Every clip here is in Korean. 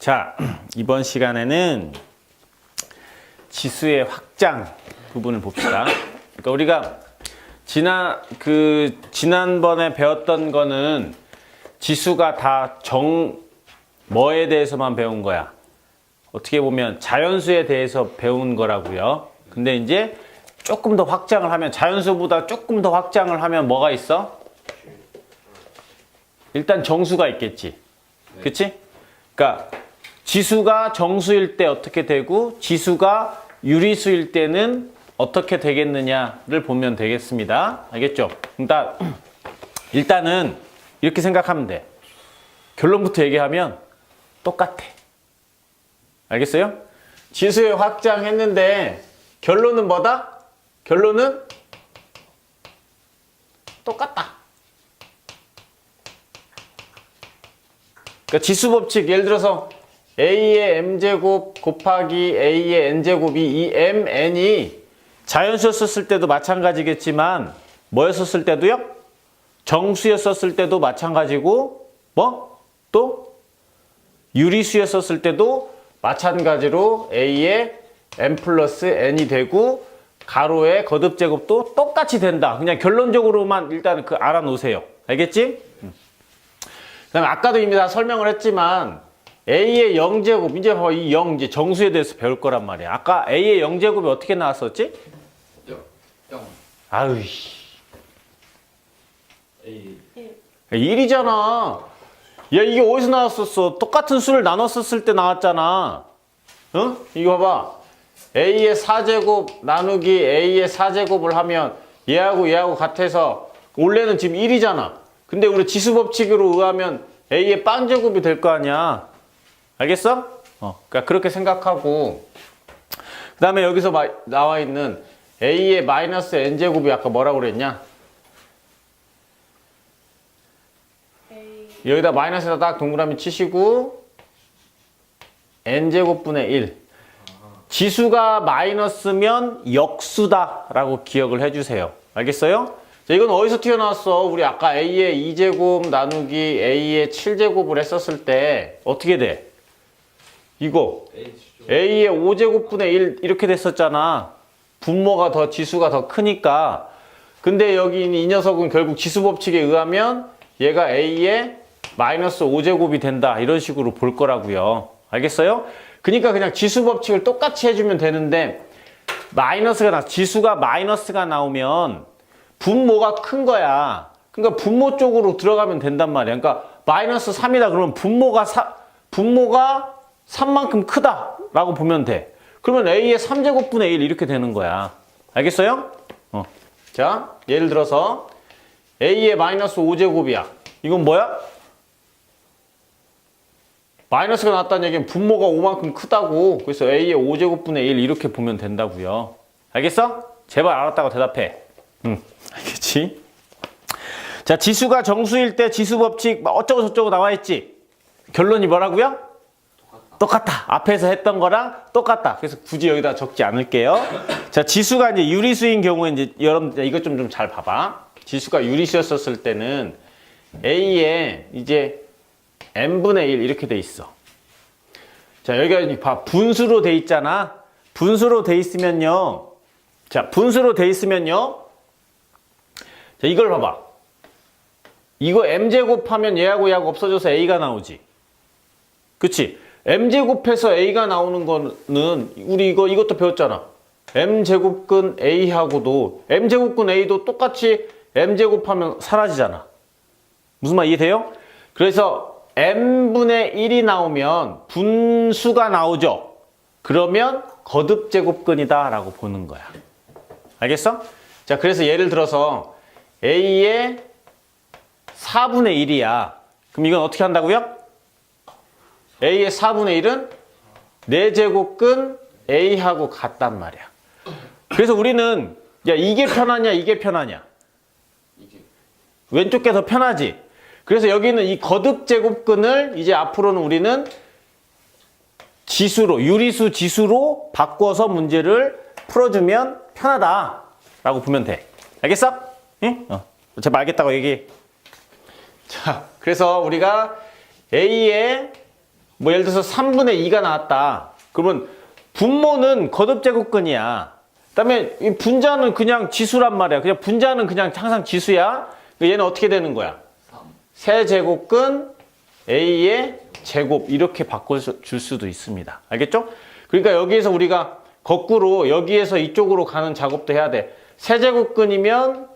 자, 이번 시간에는 지수의 확장 부분을 봅시다. 그러니까 우리가 지난 그 지난번에 배웠던 거는 지수가 다 정 뭐에 대해서만 배운 거야. 어떻게 보면 자연수에 대해서 배운 거라고요. 근데 이제 조금 더 확장을 하면 자연수보다 조금 더 확장을 하면 뭐가 있어? 일단 정수가 있겠지. 그치? 그러니까 지수가 정수일 때 어떻게 되고 지수가 유리수일 때는 어떻게 되겠느냐를 보면 되겠습니다. 알겠죠? 일단 일단은 이렇게 생각하면 돼. 결론부터 얘기하면 똑같아. 알겠어요? 지수에 확장했는데 결론은 뭐다? 결론은 똑같다. 그러니까 지수 법칙 예를 들어서 a의 m제곱 곱하기 a의 n제곱이 이 mn이 자연수였었을 때도 마찬가지겠지만 뭐였었을 때도요? 정수였었을 때도 마찬가지고 뭐? 또 유리수였었을 때도 마찬가지로 a의 m 플러스 n이 되고 가로의 거듭 제곱도 똑같이 된다. 그냥 결론적으로만 일단 그 알아놓으세요. 알겠지? 그 다음에 아까도 이미 다 설명을 했지만 a의 0제곱 이제 봐봐 이 0 이제 정수에 대해서 배울 거란 말이야. 아까 a의 0제곱이 어떻게 나왔었지? 영. 영. 아유 씨. A. 1이잖아. 야 이게 어디서 나왔었어? 똑같은 수를 나눴었을 때 나왔잖아. 어? 이거 봐봐. a의 4제곱 나누기 a의 4제곱을 하면 얘하고 얘하고 같아서 원래는 지금 1이잖아. 근데 우리 지수 법칙으로 의하면 a의 빵제곱이 될 거 아니야. 알겠어? 어. 그러니까 그렇게 생각하고 그 다음에 여기서 마- 나와 있는 a의 마이너스 n제곱이 아까 뭐라고 그랬냐? 여기다 마이너스에다 딱 동그라미 치시고 n제곱분의 1 지수가 마이너스면 역수다 라고 기억을 해주세요 알겠어요? 자, 이건 어디서 튀어나왔어? 우리 아까 a의 2제곱 나누기 a의 7제곱을 했었을 때 어떻게 돼? 이거 a의 5제곱분의 1 이렇게 됐었잖아. 분모가 더 지수가 더 크니까. 근데 여기 이 녀석은 결국 지수 법칙에 의하면 얘가 a의 마이너스 5제곱이 된다. 이런 식으로 볼 거라고요. 알겠어요? 그러니까 그냥 지수 법칙을 똑같이 해주면 되는데 마이너스가 나 지수가 마이너스가 나오면 분모가 큰 거야. 그러니까 분모 쪽으로 들어가면 된단 말이야. 그러니까 마이너스 3이다 그러면 분모가 사, 분모가 3만큼 크다라고 보면 돼. 그러면 a의 3제곱분의 1 이렇게 되는 거야. 알겠어요? 어. 자, 예를 들어서 a의 마이너스 5제곱이야. 이건 뭐야? 마이너스가 났다는 얘기는 분모가 5만큼 크다고. 그래서 a의 5제곱분의 1 이렇게 보면 된다고요. 알겠어? 제발 알았다고 대답해. 응, 알겠지? 자, 지수가 정수일 때 지수 법칙 막 어쩌고 저쩌고 나와 있지? 결론이 뭐라고요? 똑같다. 앞에서 했던 거랑 똑같다. 그래서 굳이 여기다 적지 않을게요. 자, 지수가 이제 유리수인 경우에 이제 여러분 이것 좀 좀 잘 봐봐. 지수가 유리수였었을 때는 A에 이제 n분의 1 이렇게 돼 있어. 자, 여기가 봐. 분수로 돼 있잖아. 분수로 돼 있으면요. 자, 분수로 돼 있으면요. 자, 이걸 봐봐. 이거 m제곱하면 얘하고 얘하고 없어져서 a가 나오지. 그치? M제곱해서 a가 나오는 거는 우리 이거 이것도 배웠잖아. m제곱근 a하고도 m제곱근 a도 똑같이 m제곱하면 사라지잖아. 무슨 말 이해돼요? 그래서 m분의 1이 나오면 분수가 나오죠. 그러면 거듭제곱근이다 라고 보는 거야. 알겠어? 자, 그래서 예를 들어서 a의 4분의 1이야. 그럼 이건 어떻게 한다고요? A의 4분의 1은 4제곱근 a하고 같단 말이야. 그래서 우리는 야 이게 편하냐 이게 편하냐. 왼쪽 게 더 편하지. 그래서 여기는 이 거듭 제곱근을 이제 앞으로는 우리는 지수로 유리수 지수로 바꿔서 문제를 풀어주면 편하다 라고 보면 돼. 알겠어? 응? 어. 제발 알겠다고 얘기. 자, 그래서 우리가 A의 뭐 예를 들어서 3분의 2가 나왔다. 그러면 분모는 거듭제곱근이야. 그다음에 이 분자는 그냥 지수란 말이야. 그냥 분자는 그냥 항상 지수야. 그러니까 얘는 어떻게 되는 거야? 3 세제곱근 a의 제곱 이렇게 바꿔줄 수도 있습니다. 알겠죠? 그러니까 여기에서 우리가 거꾸로 여기에서 이쪽으로 가는 작업도 해야 돼. 세제곱근이면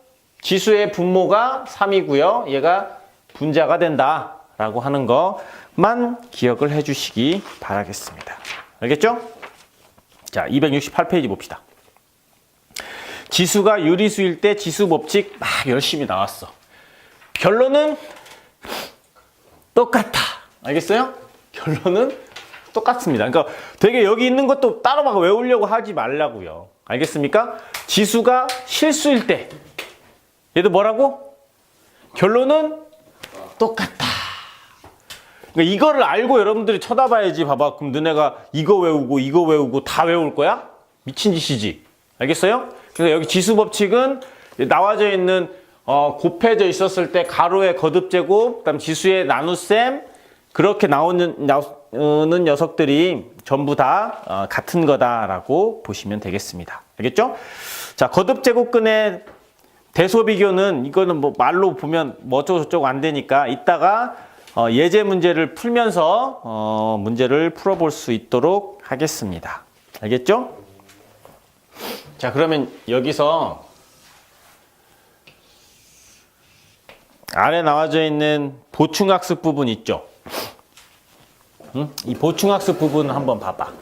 지수의 분모가 3이고요. 얘가 분자가 된다라고 하는 것 만 기억을 해 주시기 바라겠습니다. 알겠죠? 자, 268페이지 봅시다. 지수가 유리수일 때 지수 법칙 막 열심히 나왔어. 결론은 똑같아. 알겠어요? 결론은 똑같습니다. 그러니까 되게 여기 있는 것도 따로 막 외우려고 하지 말라고요. 알겠습니까? 지수가 실수일 때 얘도 뭐라고? 결론은 똑같다. 그러니까 이거를 알고 여러분들이 쳐다봐야지 봐봐. 그럼 너네가 이거 외우고 이거 외우고 다 외울 거야? 미친 짓이지. 알겠어요? 그래서 여기 지수 법칙은 나와져 있는 어, 곱해져 있었을 때 가로의 거듭제곱, 그다음 지수의 나눗셈 그렇게 나오는 나오는 녀석들이 전부 다 어, 같은 거다라고 보시면 되겠습니다. 알겠죠? 자, 거듭제곱근의 대소비교는 이거는 뭐 말로 보면 뭐 어쩌고 저쩌고 안 되니까 이따가 어, 예제 문제를 풀면서 어, 문제를 풀어볼 수 있도록 하겠습니다. 알겠죠? 자, 그러면 여기서 아래 나와져 있는 보충학습 부분 있죠? 응? 이 보충학습 부분 한번 봐봐.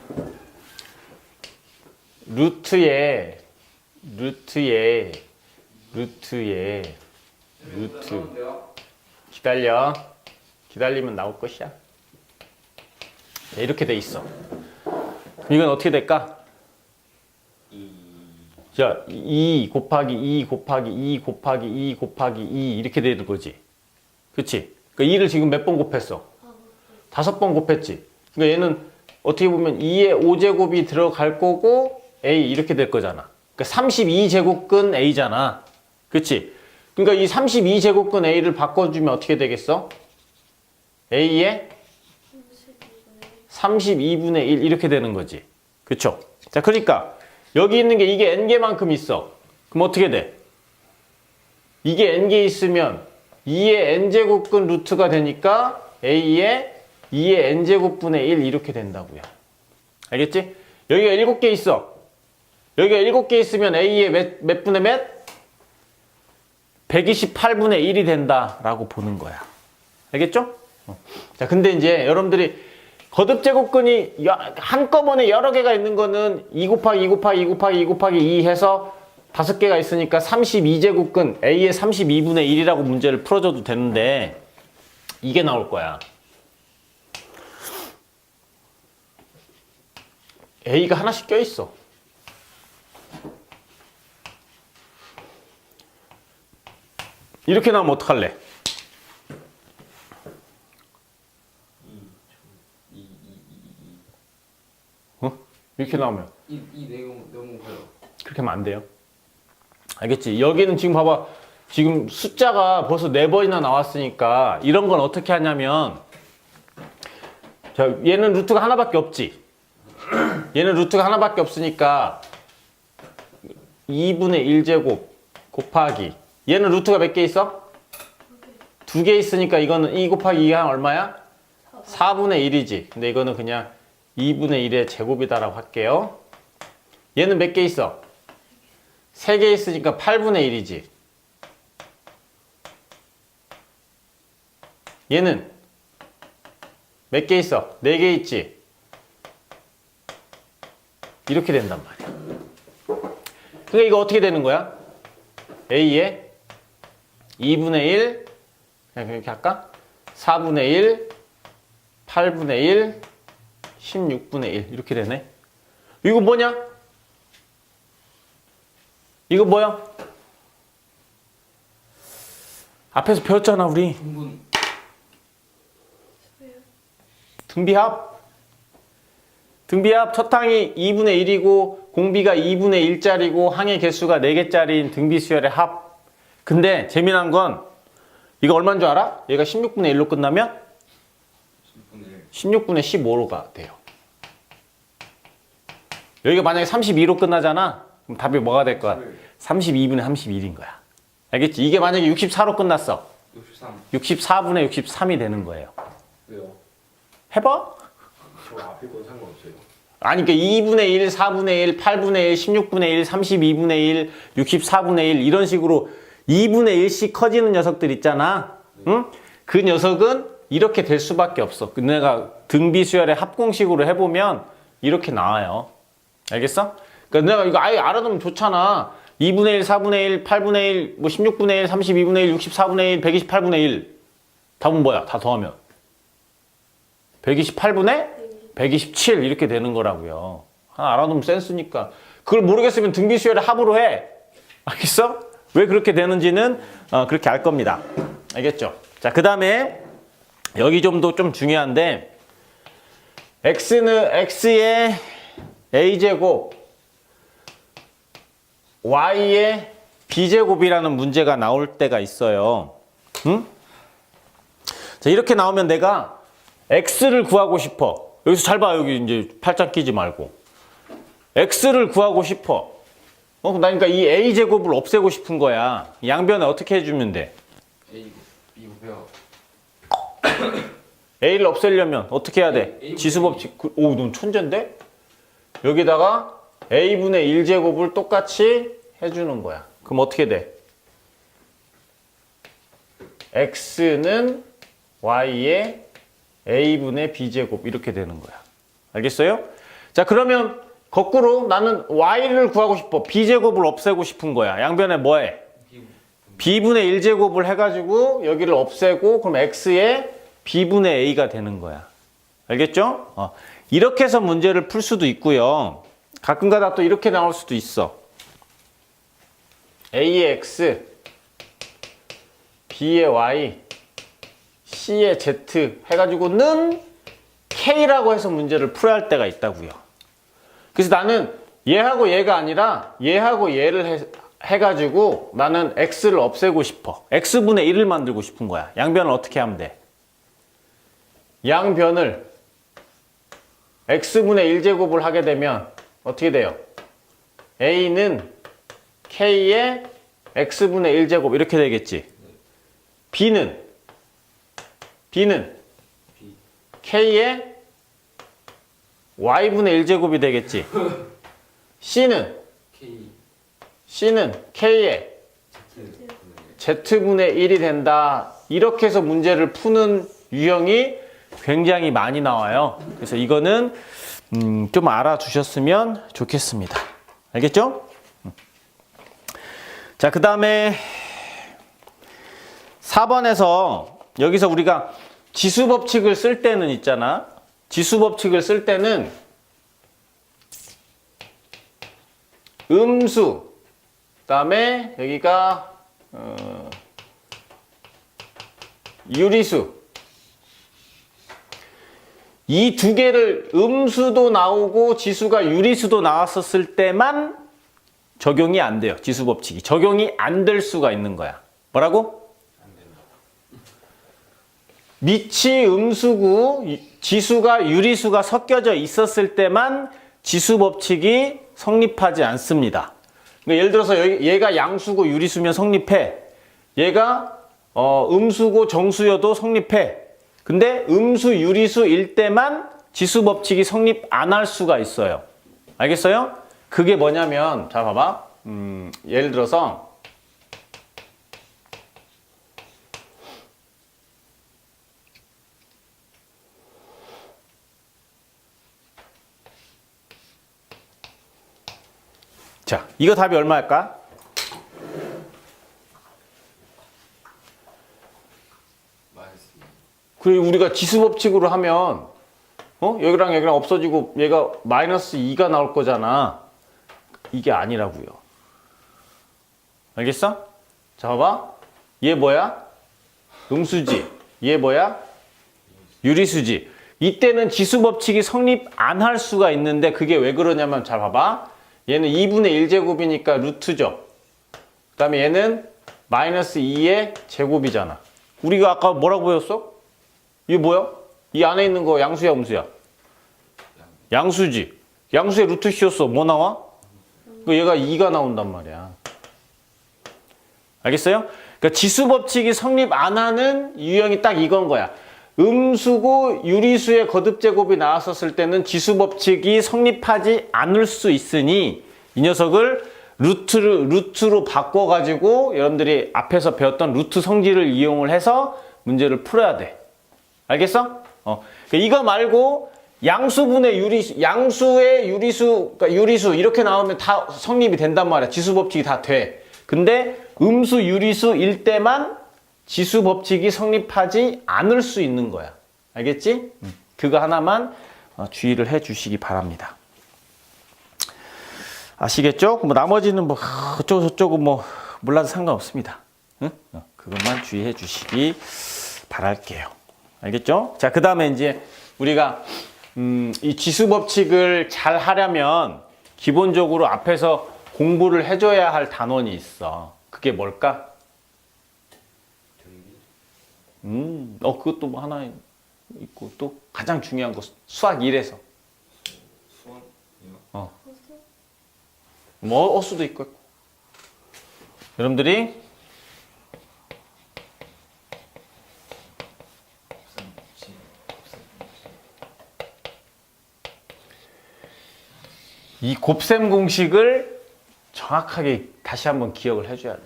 루트에 루트에 루트에 루트 기다려 기다리면 나올 것이야 네, 이렇게 돼 있어 이건 어떻게 될까? 자, 2 곱하기 2 곱하기 2 곱하기 2 곱하기 2 이렇게 되는 거지 그치? 그러니까 2를 지금 몇 번 곱했어? 다섯 번 곱했지 그러니까 얘는 어떻게 보면 2의 5제곱이 들어갈 거고 A 이렇게 될 거잖아 그러니까 32제곱근 A잖아 그치? 그러니까 이 32제곱근 A를 바꿔주면 어떻게 되겠어? A의 32분의 1 이렇게 되는 거지. 그쵸? 자, 그러니까 여기 있는 게 이게 n개만큼 있어. 그럼 어떻게 돼? 이게 n개 있으면 2의 n제곱근 루트가 되니까 A의 2의 n제곱분의 1 이렇게 된다고요. 알겠지? 여기가 7개 있어. 여기가 7개 있으면 A의 몇, 몇 분의 몇? 128분의 1이 된다라고 보는 거야. 알겠죠? 어. 자, 근데 이제 여러분들이 거듭 제곱근이 여- 한꺼번에 여러 개가 있는 거는 2 곱하기 2 곱하기 2 곱하기 2 곱하기 2 해서 다섯 개가 있으니까 32제곱근 A의 32분의 1이라고 문제를 풀어줘도 되는데 이게 나올 거야. A가 하나씩 껴있어. 이렇게 나오면 어떡할래? 어? 이렇게 나오면 이, 이 내용 너무 커요 그렇게 하면 안 돼요. 알겠지? 여기는 지금 봐봐. 지금 숫자가 벌써 네 번이나 나왔으니까 이런 건 어떻게 하냐면 자, 얘는 루트가 하나밖에 없지. 얘는 루트가 하나밖에 없으니까 2분의 1제곱 곱하기 얘는 루트가 몇 개 있어? 두 개 있으니까 이거는 2 곱하기 2가 얼마야? 4분의 1이지. 근데 이거는 그냥 2분의 1의 제곱이다라고 할게요. 얘는 몇 개 있어? 3개 있으니까 8분의 1이지. 얘는 몇 개 있어? 4개 있지. 이렇게 된단 말이야. 그러니까 이거 어떻게 되는 거야? A의 2분의 1, 그냥 이렇게 할까? 4분의 1, 8분의 1, 16분의 1 이렇게 되네. 이거 뭐냐? 이거 뭐야? 앞에서 배웠잖아 우리 등비합 등비합 첫 항이 2분의 1이고 공비가 2분의 1짜리고 항의 개수가 4개짜리인 등비수열의 합 근데 재미난 건 이거 얼마인 줄 알아? 얘가 16분의 1로 끝나면 10분의 1 16분의 15로가 돼요. 여기가 만약에 32로 끝나잖아. 그럼 답이 뭐가 될 거야? 32분의 31인 거야. 알겠지? 이게 만약에 64로 끝났어. 63 64분의 63이 되는 거예요. 왜요? 해봐. 저 앞에 건 상관없어요 아니, 그러니까 2분의 1, 4분의 1, 8분의 1, 16분의 1, 32분의 1, 64분의 1 이런 식으로 2분의 1씩 커지는 녀석들 있잖아. 응? 그 녀석은 이렇게 될 수밖에 없어. 그 내가 등비수열의 합공식으로 해보면 이렇게 나와요. 알겠어? 그러니까 내가 이거 아예 알아두면 좋잖아. 2분의 1, 4분의 1, 8분의 1, 뭐 16분의 1, 32분의 1, 64분의 1, 128분의 1. 답은 뭐야? 다 더하면. 128분의 127 이렇게 되는 거라고요. 하나 알아두면 센스니까. 그걸 모르겠으면 등비수열의 합으로 해. 알겠어? 왜 그렇게 되는지는 어, 그렇게 알 겁니다. 알겠죠? 자, 그 다음에 여기 좀도 좀 중요한데 x는 x의 a제곱 y의 b제곱이라는 문제가 나올 때가 있어요. 응? 자, 이렇게 나오면 내가 x를 구하고 싶어. 여기서 잘 봐. 여기 이제 팔짱 끼지 말고. x를 구하고 싶어. 어, 그러니까 이 a 제곱을 없애고 싶은 거야. 양변에 어떻게 해주면 돼? A 이거 배워 a를 없애려면 어떻게 해야 돼? A 지수법칙. 그- 오, 넌 천재인데? 여기다가 a분의 1제곱을 똑같이 해주는 거야. 그럼 어떻게 돼? x는 y의 a분의 b제곱 이렇게 되는 거야. 알겠어요? 자, 그러면 거꾸로 나는 y를 구하고 싶어. b제곱을 없애고 싶은 거야. 양변에 뭐해? B분의 1제곱을 해가지고 여기를 없애고 그럼 x의 b분의 a가 되는 거야. 알겠죠? 어, 이렇게 해서 문제를 풀 수도 있고요. 가끔가다 또 이렇게 나올 수도 있어. a의 x, b의 y, c의 z 해가지고는 k라고 해서 문제를 풀어야 할 때가 있다고요. 그래서 나는 얘하고 얘가 아니라 얘하고 얘를 해, 해가지고 나는 x를 없애고 싶어. x분의 1을 만들고 싶은 거야. 양변을 어떻게 하면 돼? 양변을 x분의 1제곱을 하게 되면 어떻게 돼요? a는 k의 x분의 1제곱 이렇게 되겠지. b는 b는 k의 y분의 1제곱이 되겠지. c는 C는 K의 Z분의 1이 된다. 이렇게 해서 문제를 푸는 유형이 굉장히 많이 나와요. 그래서 이거는 음, 좀 알아두셨으면 좋겠습니다. 알겠죠? 음. 자, 그 다음에 4번에서 여기서 우리가 지수 법칙을 쓸 때는 있잖아. 지수 법칙을 쓸 때는 음수, 그 다음에 여기가 어, 유리수 이 두 개를 음수도 나오고 지수가 유리수도 나왔었을 때만 적용이 안 돼요. 지수 법칙이 적용이 안 될 수가 있는 거야. 뭐라고? 밑이 음수고 유- 지수가 유리수가 섞여져 있었을 때만 지수 법칙이 성립하지 않습니다. 그러니까 예를 들어서 얘가 양수고 유리수면 성립해. 얘가 어, 음수고 정수여도 성립해. 근데 음수 유리수일 때만 지수 법칙이 성립 안 할 수가 있어요. 알겠어요? 그게 뭐냐면 자 봐봐. 음, 예를 들어서 자, 이거 답이 얼마일까? 그리고 우리가 지수 법칙으로 하면 어? 여기랑 여기랑 없어지고 얘가 마이너스 2가 나올 거잖아. 이게 아니라고요. 알겠어? 자, 봐봐. 얘 뭐야? 음수지. 얘 뭐야? 유리수지. 이때는 지수 법칙이 성립 안 할 수가 있는데 그게 왜 그러냐면 잘 봐봐. 얘는 2분의 1제곱이니까 루트죠. 그 다음에 얘는 마이너스 2의 제곱이잖아. 우리가 아까 뭐라고 배웠어? 이게 뭐야? 이 안에 있는 거 양수야 음수야? 양수지. 양수의 루트 씌웠어. 뭐 나와? 그 얘가 2가 나온단 말이야. 알겠어요? 그러니까 지수 법칙이 성립 안 하는 유형이 딱 이건 거야. 음수고 유리수의 거듭 제곱이 나왔었을 때는 지수 법칙이 성립하지 않을 수 있으니 이 녀석을 루트로 루트로 바꿔 가지고 여러분들이 앞에서 배웠던 루트 성질을 이용을 해서 문제를 풀어야 돼. 알겠어? 어. 그러니까 이거 말고 양수분의 유리수, 양수의 유리수, 그러니까 유리수 이렇게 나오면 다 성립이 된단 말이야. 지수 법칙이 다 돼. 근데 음수 유리수일 때만 지수 법칙이 성립하지 않을 수 있는 거야. 알겠지? 음. 그거 하나만 어, 주의를 해 주시기 바랍니다. 아시겠죠? 뭐 나머지는 뭐 그쪽 저쪽은 뭐 몰라도 상관없습니다. 응? 어, 그것만 주의해 주시기 바랄게요. 알겠죠? 자, 그 다음에 이제 우리가 음, 이 지수 법칙을 잘 하려면 기본적으로 앞에서 공부를 해줘야 할 단원이 있어. 그게 뭘까? 음, 어, 그것도 뭐 하나 있고 또 가장 중요한 거 수학 1에서 수원이요? 뭐 어수도 있고 여러분들이 지이 곱셈 공식을 정확하게 다시 한번 기억을 해줘야 돼.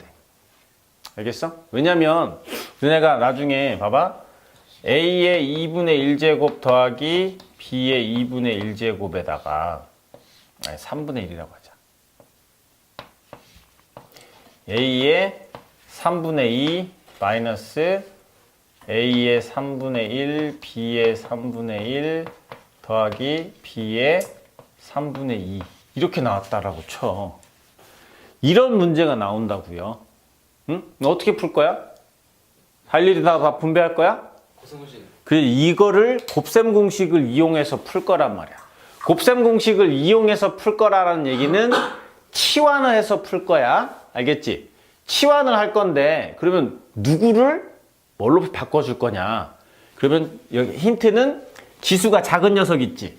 알겠어? 왜냐면 너네가 나중에 봐봐 a의 2분의 1제곱 더하기 b의 2분의 1제곱에다가 아니 3분의 1이라고 하자. a의 3분의 2 마이너스 a의 3분의 1 b의 3분의 1 더하기 b의 3분의 2 이렇게 나왔다라고 쳐. 이런 문제가 나온다고요. 응? 너 어떻게 풀 거야? 할 일이 다, 다 분배할 거야? 그 이거를 곱셈 공식을 이용해서 풀 거란 말이야. 곱셈 공식을 이용해서 풀 거라는 얘기는 치환을 해서 풀 거야. 알겠지? 치환을 할 건데 그러면 누구를 뭘로 바꿔 줄 거냐? 그러면 여기 힌트는 지수가 작은 녀석 있지.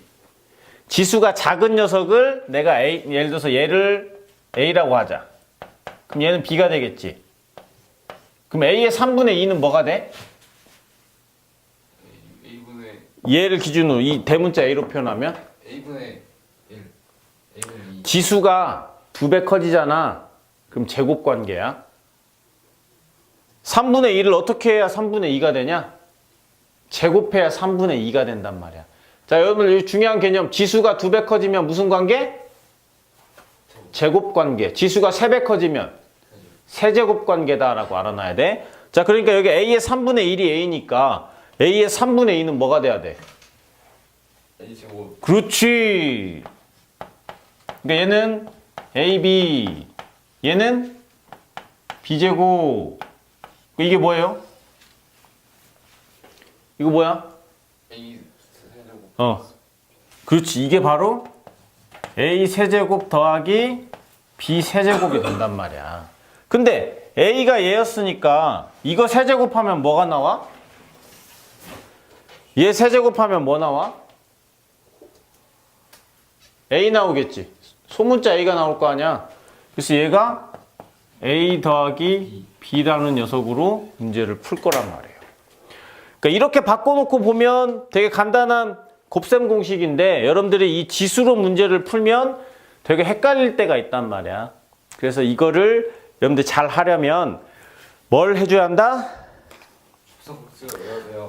지수가 작은 녀석을 내가 A, 예를 들어서 얘를 A라고 하자. 그럼 얘는 B가 되겠지. 그럼 A의 3분의 2는 뭐가 돼? A분의 얘를 기준으로 이 대문자 A로 표현하면 A분의 1 A분의 2 지수가 두 배 커지잖아. 그럼 제곱 관계야. 3분의 1을 어떻게 해야 3분의 2가 되냐? 제곱해야 3분의 2가 된단 말이야. 자, 여러분 이 중요한 개념. 지수가 두 배 커지면 무슨 관계? 제곱 관계. 지수가 세 배 커지면 세제곱 관계다라고 알아놔야 돼. 자, 그러니까 여기 A의 3분의 1이 A니까 A의 3분의 2는 뭐가 돼야 돼? A 제곱 그렇지. 그러니까 얘는 AB, 얘는 B제곱. 이게 뭐예요? 이거 뭐야? A 세제곱 어. 그렇지. 이게 바로 A 세제곱 더하기 B 세제곱이 된단 말이야. 근데 A가 얘였으니까 이거 세제곱하면 뭐가 나와? 얘 세제곱하면 뭐 나와? A 나오겠지. 소문자 A가 나올 거 아니야. 그래서 얘가 A 더하기 B라는 녀석으로 문제를 풀 거란 말이에요. 그러니까 이렇게 바꿔놓고 보면 되게 간단한 곱셈 공식인데 여러분들이 이 지수로 문제를 풀면 되게 헷갈릴 때가 있단 말이야. 그래서 이거를 여러분들 잘 하려면 뭘 해줘야 한다?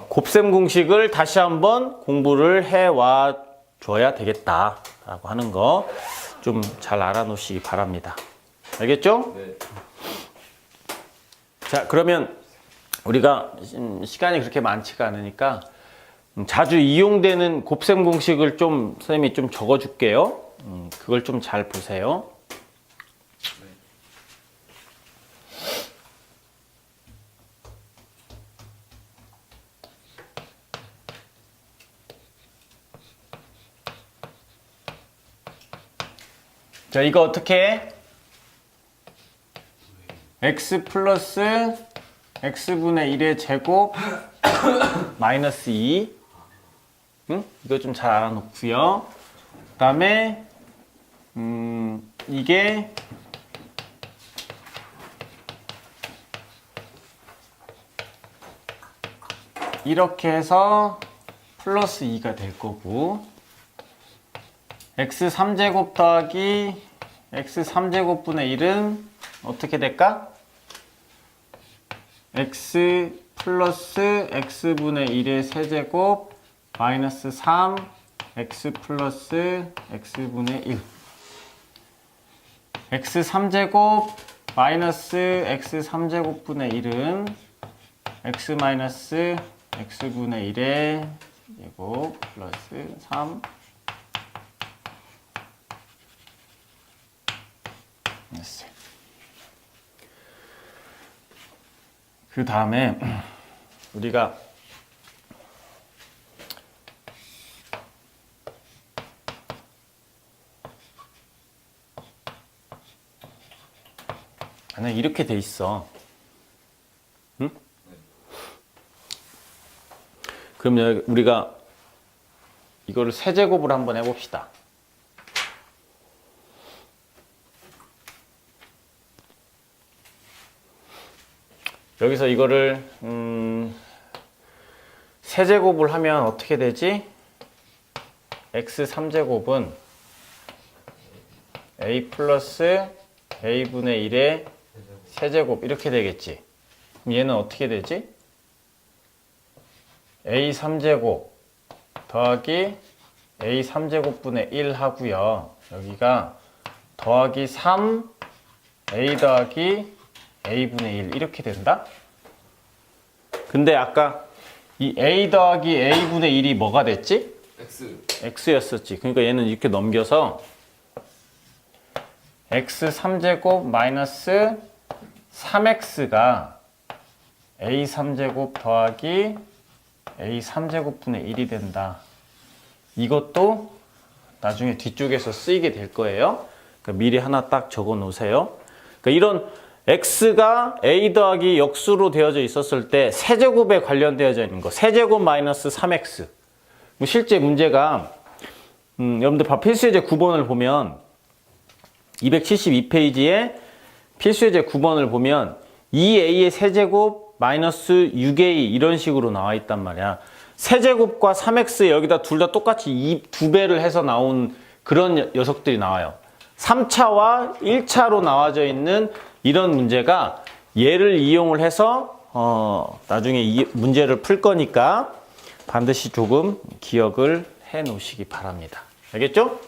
곱셈 공식을 다시 한번 공부를 해와 줘야 되겠다라고 하는 거 좀 잘 알아놓으시기 바랍니다. 알겠죠? 네 자, 그러면 우리가 음, 시간이 그렇게 많지가 않으니까 음, 자주 이용되는 곱셈 공식을 좀 선생님이 좀 적어줄게요. 음, 그걸 좀 잘 보세요. 자, 이거 어떻게 해? x 플러스 x분의 1의 제곱 마이너스 2 응? 이거 좀 잘 알아놓고요. 그 다음에 음, 이게 이렇게 해서 플러스 2가 될 거고 x 3제곱 더하기 x 3제곱분의 1은 어떻게 될까? x 플러스 x분의 1의 세제곱 마이너스 3 x 플러스 x분의 1 x 3제곱 마이너스 x 3제곱분의 1은 x 마이너스 x분의 1의 제곱 플러스 3 됐어요. 그 다음에 우리가 만약 이렇게 돼 있어. 응? 그러면 우리가 이거를 세제곱을 한번 해봅시다. 여기서 이거를 음, 세제곱을 하면 어떻게 되지? x 3제곱은 a 플러스 a분의 1의 세제곱 이렇게 되겠지. 그럼 얘는 어떻게 되지? a 3제곱 더하기 a 3제곱분의 1 하고요. 여기가 더하기 3 a 더하기 a분의 1 이렇게 된다? 근데 아까 이 a 더하기 a분의 1이 뭐가 됐지? X x였었지. 그러니까 얘는 이렇게 넘겨서 x 3제곱 마이너스 3x가 a 3제곱 더하기 a 3제곱분의 1이 된다. 이것도 나중에 뒤쪽에서 쓰이게 될 거예요. 그러니까 미리 하나 딱 적어 놓으세요. 그러니까 이런 x가 a 더하기 역수로 되어져 있었을 때 세제곱에 관련되어져 있는 거. 세제곱 마이너스 3x. 뭐 실제 문제가 음, 여러분들 봐 필수예제 9번을 보면 272페이지에 필수예제 9번을 보면 2a의 세제곱 마이너스 6a 이런 식으로 나와 있단 말이야. 세제곱과 3x 여기다 둘 다 똑같이 이두 배를 해서 나온 그런 녀- 녀석들이 나와요. 3차와 1차로 나와져 있는 이런 문제가 얘를 이용을 해서 어, 나중에 이 문제를 풀 거니까 반드시 조금 기억을 해 놓으시기 바랍니다. 알겠죠?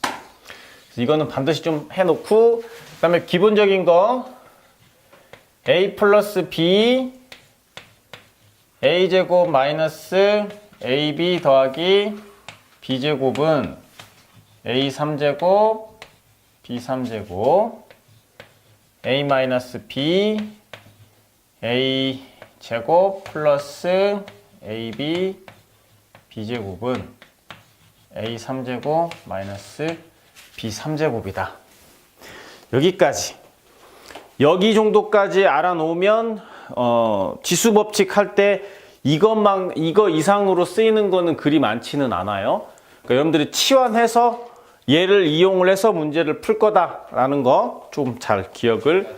그래서 이거는 반드시 좀 해놓고 그 다음에 기본적인 거 a 플러스 b a 제곱 마이너스 ab 더하기 b 제곱은 a 3제곱 b 3제곱 a 마이너스 b a 제곱 플러스 ab b 제곱은 a 3제곱 마이너스 b 3제곱이다. 여기까지. 여기 정도까지 알아놓으면 어, 지수 법칙 할 때 이것만 이거 이상으로 쓰이는 거는 그리 많지는 않아요. 그러니까 여러분들이 치환해서 얘를 이용을 해서 문제를 풀 거다라는 거 좀 잘 기억을